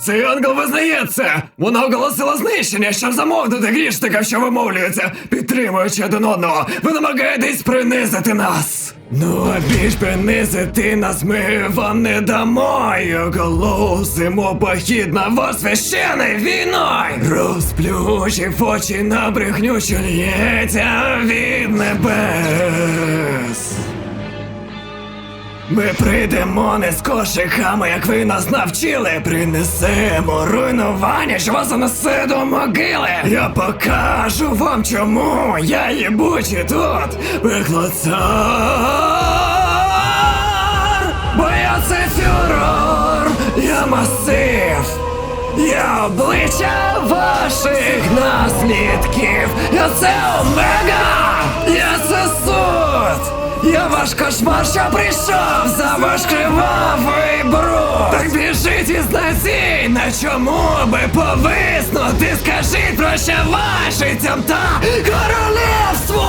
Цей ангел визнає це! Вона оголосила знищення, щоб замовнути грішникам, що вимовлюються, підтримуючи один одного. Ви намагаєтесь принизити нас. Ну, а більш принизити нас ми вам не дамо і похід на вас священною війною. Розплющив очі на брехню, що лється від небес. Ми прийдемо не з кошиками, як ви нас навчили. Принесемо руйнування, що вас занесе до могили. Я покажу вам, чому я їбучий тут. Пекло цар, бо я це фюрер, я масив. Я обличчя ваших наслідків. Я це омега! Я це суд! Я ваш кошмар, що прийшов за ваш кривавий бруд Так біжить із насій, на чому би повиснути? Скажіть прощавай життям та королівство!